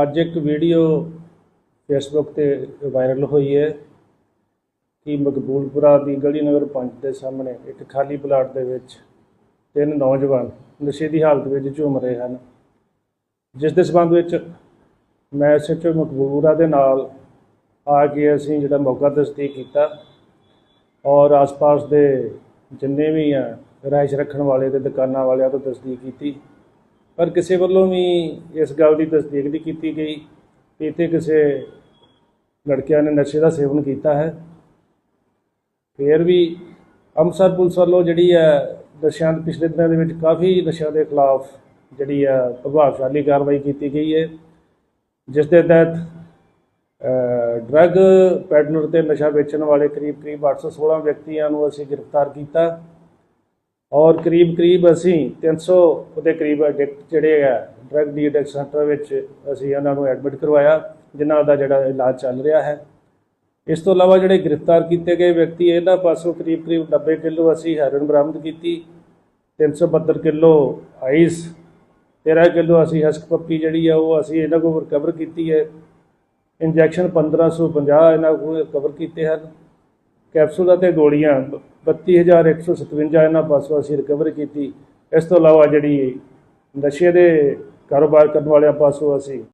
ਅੱਜ ਇੱਕ video Facebook ਤੇ ਵਾਇਰਲ ਹੋਈ ਹੈ ਕਿ ਮਕਬੂਲਪੁਰਾ ਦੀ ਗਲੀ ਨੰਬਰ 5 ਦੇ ਸਾਹਮਣੇ ਇੱਕ ਖਾਲੀ ਪਲਾਟ ਦੇ ਵਿੱਚ ਤਿੰਨ ਨੌਜਵਾਨ ਨਸ਼ੇ ਦੀ ਹਾਲਤ ਵਿੱਚ ਝੂਮ ਰਹੇ ਹਨ, ਜਿਸ ਦੇ ਸਬੰਧ ਵਿੱਚ ਮੈਂ ਐਸਐਚਓ ਮਕਬੂਲਪੁਰਾ ਦੇ ਨਾਲ ਆ ਕੇ ਅਸੀਂ ਜਿਹੜਾ ਮੌਕਾ ਤਸਦੀਕ ਕੀਤਾ ਔਰ ਆਸ-ਪਾਸ ਦੇ ਜਿੰਨੇ ਵੀ ਆ, ਰਿਹਾਇਸ਼ ਰੱਖਣ ਵਾਲੇ ਤੇ ਦੁਕਾਨਾਂ ਵਾਲਿਆਂ ਤੋਂ ਤਸਦੀਕ ਕੀਤੀ। ਪਰ ਕਿਸੇ ਵੱਲੋਂ ਵੀ ਇਸ ਗੱਲ ਦੀ ਤਸਦੀਕ ਨਹੀਂ ਕੀਤੀ ਗਈ ਕਿ ਇੱਥੇ ਕਿਸੇ ਲੜਕਿਆਂ ਨੇ ਨਸ਼ੇ ਦਾ ਸੇਵਨ ਕੀਤਾ ਹੈ। ਫਿਰ ਵੀ ਅੰਮ੍ਰਿਤਸਰ ਪੁਲਿਸ ਵੱਲੋਂ ਜਿਹੜੀ ਹੈ ਨਸ਼ਿਆਂ ਦੇ ਪਿਛਲੇ ਦਿਨਾਂ ਦੇ ਵਿੱਚ ਕਾਫੀ ਨਸ਼ਿਆਂ ਦੇ ਖਿਲਾਫ ਜਿਹੜੀ ਹੈ ਪ੍ਰਭਾਵਸ਼ਾਲੀ ਕਾਰਵਾਈ ਕੀਤੀ ਗਈ ਹੈ। ਜਿਸ ਦੇ ਤਹਿਤ ਡਰੱਗ ਪੈਡਲਰ ਤੇ ਨਸ਼ਾ ਵੇਚਣ ਵਾਲੇ ਕਰੀਬ ਕਰੀਬ 816 ਵਿਅਕਤੀਆਂ ਨੂੰ ਅਸੀਂ ਗ੍ਰਿਫਤਾਰ ਕੀਤਾ। ਔਰ ਕਰੀਬ ਕਰੀਬ ਅਸੀਂ 300 ਦੇ ਕਰੀਬ ਐਡਿਕਟ ਜਿਹੜੇ ਆ ਡਰੱਗ ਡੀ ਐਡਿਕਟ ਸੈਂਟਰ ਵਿੱਚ ਅਸੀਂ ਉਹਨਾਂ ਨੂੰ ਐਡਮਿਟ ਕਰਵਾਇਆ, ਜਿਨ੍ਹਾਂ ਦਾ ਜਿਹੜਾ ਇਲਾਜ ਚੱਲ ਰਿਹਾ ਹੈ। ਇਸ ਤੋਂ ਇਲਾਵਾ ਜਿਹੜੇ ਗ੍ਰਿਫਤਾਰ ਕੀਤੇ ਗਏ ਵਿਅਕਤੀ, ਇਹਨਾਂ ਪਾਸੋਂ ਕਰੀਬ ਕਰੀਬ 90 ਕਿਲੋ ਅਸੀਂ ਹੈਰਨ ਬਰਾਮਦ ਕੀਤੀ 372 ਕਿਲੋ ਆਈਸ 13 ਕਿਲੋ ਅਸੀਂ ਹਸਕ ਪੱਪੀ ਜਿਹੜੀ ਆ, ਉਹ ਅਸੀਂ ਇਹਨਾਂ ਕੋਲ ਰਿਕਵਰ ਕੀਤੀ ਹੈ। ਇੰਜੈਕਸ਼ਨ 1550 ਇਹਨਾਂ ਕੋਲ ਰਿਕਵਰ ਕੀਤੇ ਹਨ। ਕੈਪਸੂਲ ਅਤੇ ਗੋਲੀਆਂ 32157 ਇਹਨਾਂ ਪਾਸੋਂ ਅਸੀਂ ਰਿਕਵਰ ਕੀਤੀ। ਇਸ ਤੋਂ ਇਲਾਵਾ ਜਿਹੜੀ ਨਸ਼ੇ ਦੇ ਕਾਰੋਬਾਰ ਕਰਨ ਵਾਲਿਆਂ ਪਾਸੋਂ ਅਸੀਂ